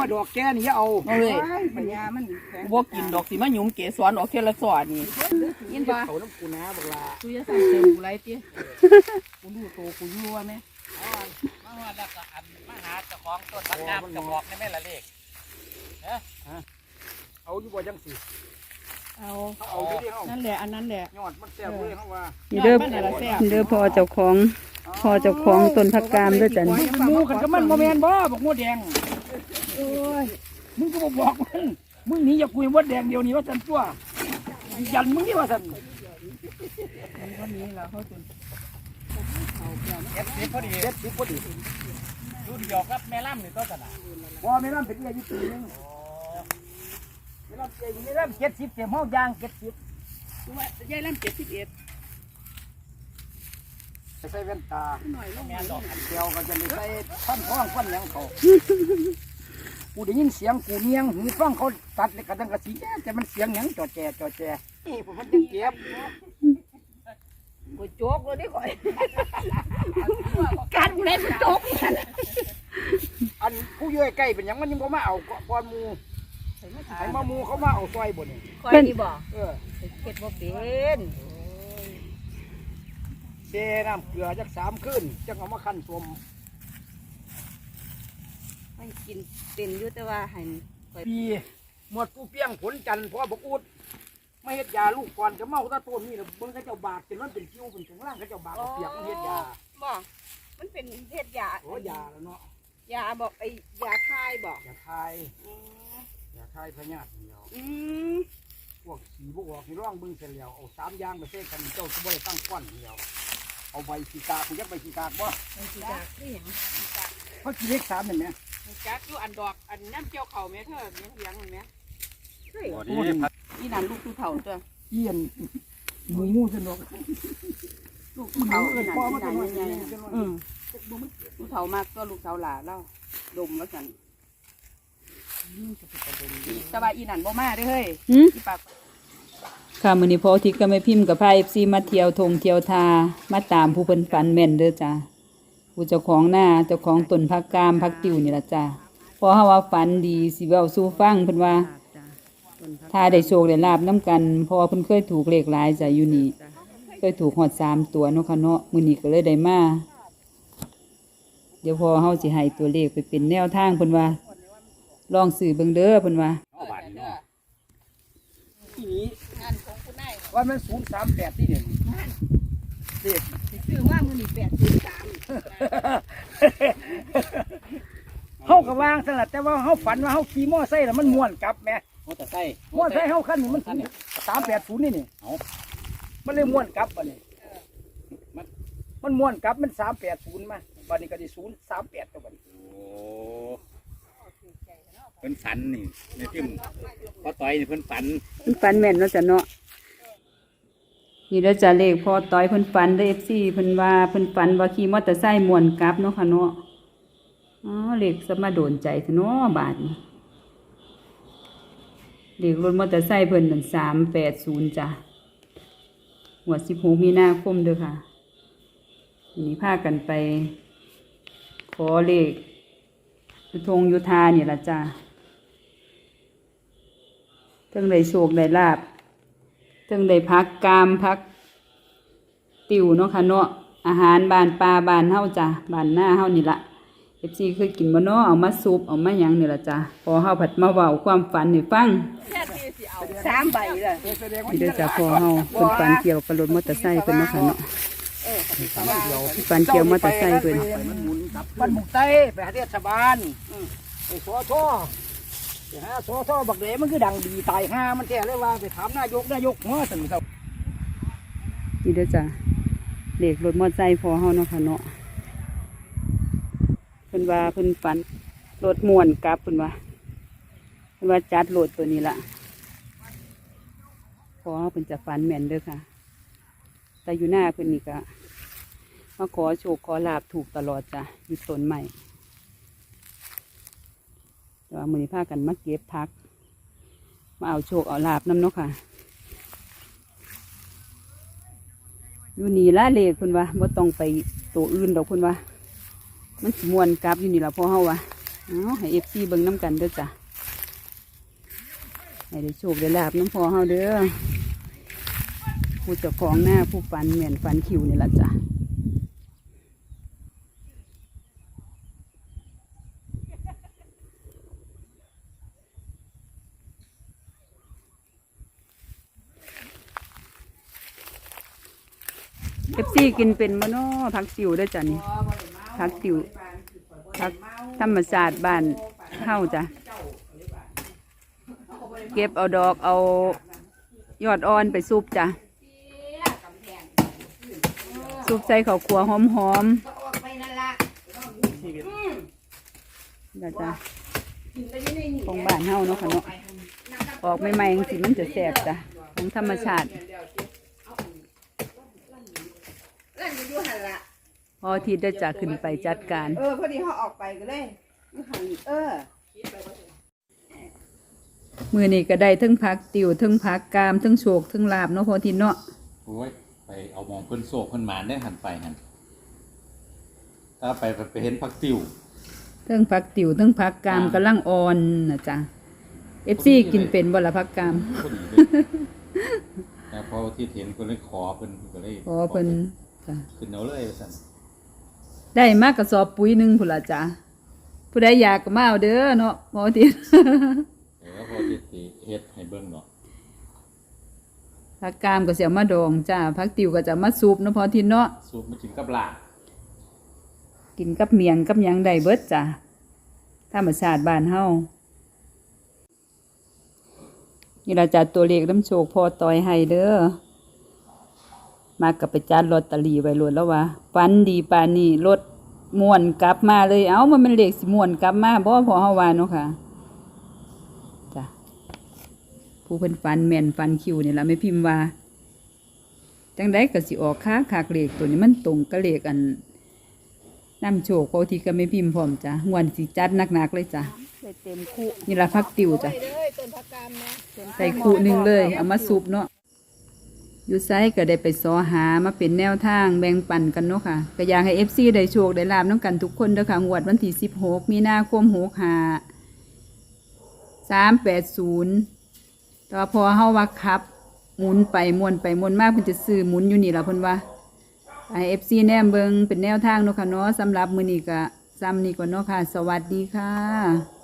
ว่าดอกแก่นี่อย่าเอาเอาเลยปัญญามันบ่กินดอกสิมาหยุมเกสรออกเทละสอดนี่ยินบ่เขาน้ำกูนะบักลากูจะใส่เต็มกูไรติกูรู้โตกูอยู่ว่าแม่มาว่าแล้วก็อันมาหาเจ้าของต้นมะขามจะบอกในแม่ละเลขเอาอยู่บ่จังสิเอาเอาอยู่ที่เฮานั่นแหละอันนั้นแหละยอดมันแซ่บเลยเฮาว่านี่เด้อบ้านไหนล่ะแซ่บเด้อพ่อเจ้าของพ่อเจ้าของต้นผักกามเด้วยจ้ะนี่ หมูกันก็มันบ่แม่นบ่บักหัวแดงโอ้ ยมึงก็บ่บอกมันมึงหนีอย่าคุยมดแดงเดียวนี้ว่าซั่นตัวยันมึงนี่ว่าซั่นวันนี้เราเขาจนเจ็ดสิบพอดีเด็ดสิพอดีดูดีออกกับแม่ล่ำนี่ต้นสนะพอแม่น้ำเป็นอายุปีนึงแม่น้ำเจอยู่แม่น้ำ70เต็มเฮายาง70ว่ายายลำเจ็ดสิบเอ็ดไปใส่แว่นตาหน่อยลงแม่ดอกเดียวก็จะไปใส่ฟันท้องฟันหยังเขา กูได้ยินเสียงกูเนียงหูฟังเขาตัดเลยกระดังกระสีแต่มันเสียงหยังจอแจจอแจนี่ผมมันยังเก็บกูโจกเลยดิข่อยการกูเล่นโจกอันผู้อยู่ใกล้ๆเป็นหยังมันยังบ่มาเอาก่อนหมูให้มาหมูเขามาเอาซอยบ่นี่ข่อยนี่บ่เออเก็ดบ่เป็นเซน้ำเกลือจักสามขึ้นจักเอามาคั่นสมไม่ กินเป็นอยู่แต่ว่าให้ปีหมดผู้เปี้ยงผลจันทร์เพราะบกอุดไม่เฮ็ดยาลูกก่อนจะเมาตาต้นนี่แล้วเบิ่งเขาเจ้าบาดจนมันเป็นคิ้วเป็นถุงล่างเขาเจ้าบาดเอาเปียกมันเฮ็ดยาบ่มันเป็นเฮ็ดยาโอ้ยาแล้วเนาะยาบอกไอ้ยาคายบอกยาคายยาคายพญาติเดียวอืมพวกสีพวกออกที่ร่องเบึงเสร็จแล้วเอาสามอย่างไปเส้กันเจ้าสบายตั้งก้อนเดียวเอาใบขีกากคุณยักใบขีกากบ่ไอ้สิจากนี่หยังเพราะขีเล็กสามเห็นไหม จักอยู่อันดอกอันน้ำเจียวเข่าแม่เธอแม่เลี้ยงแม่เฮ้ยพอดีพัดอีนั่นลูกตู้เฒ่าตัวเยี่ยนหมูมูสนุกลูกตู้เฒ่าอีนั่นพ่ออีมานั่นตัวใหญ่นี้ๆอืมลูกเฒ่ามากก็ลูกเฒ่าหลาเล่าดมแล้วกันแต่ว่าอีนั่นบ่มาเด้อเฮ้ยหืมอีปากค่ะมื้อนี้พ่อทิศก็ไม่พิมพ์กับพา FC มาเที่ยวทงเที่ยวทามาตามผู้เพิ่นฝันแม่นเด้อจ้ะ ผู้เจ้าของหน้าเจ้าของต้นผักกามผักติวนี่ล่ะจ้ะเพอเฮาว่าฝันดีสิเว้าสู่ฟังเพิ่นว่า ถ้าได้โชคได้ลาบน้กันเพราะว่าเพิ่นเคยถูกเลขหลายจ้ะอยู่นี่เคยถูกฮอดสามตัวเนาะค่ะเนาะมื้อนี้ก็เลยได้มาเดี๋ยวพอเฮาสิให้ตัวเลขไปเป็นแนวทางเพิ่นว่า ลองซื้อเบิ่งเด้อเพิ่นว่า เอาบาทนี่เนาะทีนี้งานของคุณนายว่ามันสูงสามแปดที่เด่นเด็กซื้อว่ามื้อนี้803 เฮาก็ วางสลัดแต่ว่าเฮาฝันว่าเฮาขี่มอไซค์แล้วมันม่วนกลับแหม่มอเตอร์ไซค์มอไซค์เฮาคันนี้มันสูงสามแปดศูนย์นี่นี่เอามันเลยม่วนกลับบัดนี้มันมันม่วนกลับมันสามแปดศูนย์มาบัดนี้ก็ได้ศูนย์สามแปดตัวบัดนี้โอ้เพิ่นฝันนี่ในที่พอต่อยนี่เพิ่นฝันเพิ่นฝันแม่นเนาะจ้ะเนาะนี่แล้วจ้ะเลขพอต้อยเพิ่นฝันเด้อ FC เพิ่นว่าเพิ่นฝันว่าขี่มอเตอร์ไซค์ม่วนกลับเนาะค่ะเนาะ อ๋อเลขสมาโดนใจซะเนาะบาดนี้เลขรถมอเตอร์ไซค์เพิ่นหนั่งสามแปดศูน380จ้ะหัวด16มีนาคมเด้อค่ะนนี้พากันไป ขอเลขยุทงยุทาเนี่ยละจ้ะเทั้งได้โชคได้ลาบเทั้งได้พักกามพัก ติวเนาะค่ะเนาะอาหารบานปลาบานเฮาจ้ะบานหน้าเฮานี่ละ เอฟซีเคยกินบ่เนาะเอามาซุปเอามาหยังนี่ละจ้ะพอเฮาผัดมาเว้าความฝันให้ฟังแค่ที่สิเอาสามใบเลยแสดงว่านี่เด้อจ้ะพอเฮาเพิ่นฝันเกี่ยวกับรถมอเตอร์ไซค์เพิ่นเนาะค่ะเนาะฝันเกี่ยวมอเตอร์ไซค์เพิ่นมันหมุนกลับบ้านหมุกไต้ไปหาเทศบาลไปสอท่อไปหาสอท่อบักเดมันคือดังดีตายห้ามันแท้เลยว่าไปถามนายกนายกหัวสันเจ้านี่เด้อจ้ะเลขรถมอเตอร์ไซค์พอเฮาเนาะค่ะเนาะเพิ่นว่าเพิ่นฝันรถม่วนกลับเพิ่นว่าเพิ่นว่าจัดโหลดตัวนี้ละพอเฮาเพิ่นจะฝันแม่นเด้อค่ะ แต่อยู่หน้าเพิ่นนี่ก็มาขอโชคขอลาบถูกตลอดจ้ะอยู่ต้นใหม่แต่ว่ามือนี้พากันมาเก็บพัก มาเอาโชคเอาลาบน้ำเนาะค่ะอยู่นี่ละเลขคุณว่าบ่ต้องไปตัวอื่นดอกคุณว่า มันมวนกลับอยู่นี่ละพ่อเฮาว่าเอาให้ FC เบิ่งน้ำกันเด้อจ้ะให้ได้โชคได้ลาบน้ำพ่อเฮาเด้อผู้เจ้าของหน้าผู้ฟันเหมือนฟันคิวนี่ละจ้ะเอฟซีกินเป็นมะน้อผักสิวเด้จ้ะนี่ ผักสิวผักธรรมศาสตร์บ้านเฮาจ้ะเก็บเอาดอกเอายอดอ่อนไปซุปจ้ะซุปใส่ข้าวคั่วหอมหอมนะจ้ะของบ้านเฮาเนาะค่ะเนาะออกใหม่ๆจังสิมันจะแสบจ้ะของธรรมชาติ นั่นอยู่หันละพอที่ได้จะขึ้นไปจัดการ เออพอดีเขาออกไปก็เลยอยู่หันเออ มือนี้ก็ได้ทั้งพักติวทั้งพักกามทั้งโฉกทั้งลาบเนาะพอทีเนาะโอ้ยไปเอามองเพิ่นโศกเพิ่นหมานได้หันไปหันถ้าไปไปเห็นพักติวทั้งพักติวทั้งพักกามกำลังอ่อนนะจ๊ะเอฟซีกินเป็นบ่ละพักกาม พอดีเลยแต่พอที่เห็นก็เลยขอเพิ่นก็เลยพอเพิ่นจ้ะ ขึ้นเอาเลยว่าซั่น ได้มากกระสอบปุ๋ยหนึ่งพุ่นละจ้ะผู้ใดอยากก็มาเอาเด้อเนาะพอทีเออพอที่สิเฮ็ดให้เบิ่งเนาะพักกามก็เสียมาดองจ้าพักติวก็จะมาซุปเนาะพอทีเนาะสูบมากินกับลาบกินกับเมียงกับหยังได้เบิดจ้ะธรรมชาติบ้านเฮานี่ล่ะจ้ะตัวเลขน้ำโชคพอต่อยให้เด้อ มากกับไปจัดลอตเตอรี่ไว้โลดแล้วว่าฟันดีปานนี้รถม่วนกลับมาเลย เอ้ามันเป็นเลขสิม่วนกลับมาบ่พอเฮาว่าเนาะค่ะจ้ะผู้เพิ่นฟันแม่นฟันคิวนี่ล่ะไม่พิมพ์ว่าจังไดก็สิออกค้าคากเลขตัวนี้มันตรงกับเลขอันนำโชคปกติก็ไม่พิมพ์พร้อมจ้ะงวนสิจัดหนักๆเลยจ้ะเต็มคู่นี่ล่ะพักติวจ้ะเลยต้นผักกามนะใส่คู่หนึ่งเลย เอามาซุปเนาะ อยู่ไซก็ได้ไปซอหามาเป็นแนวทางแบ่งปันกันเนาะค่ะก็อยากให้เอฟซีได้โชคได้ลาบน้ำกันทุกคนเด้อค่ะงวดวันที่สิบหกมีนาคมหกหาสามแปดศูนย์แต่ว่าพอเฮาว่าขับ หมุนไปมวนไปมวนมากเพิ่นจะซื้อหมุนอยู่นี่ล่ะเพิ่นว่าไอเอฟซีแนมเบิงเป็นแนวทางเนาะค่ะเนาะสำหรับมือนี้ก็ซ้ำนี้ก่อนเนาะค่ะ สวัสดีค่ะ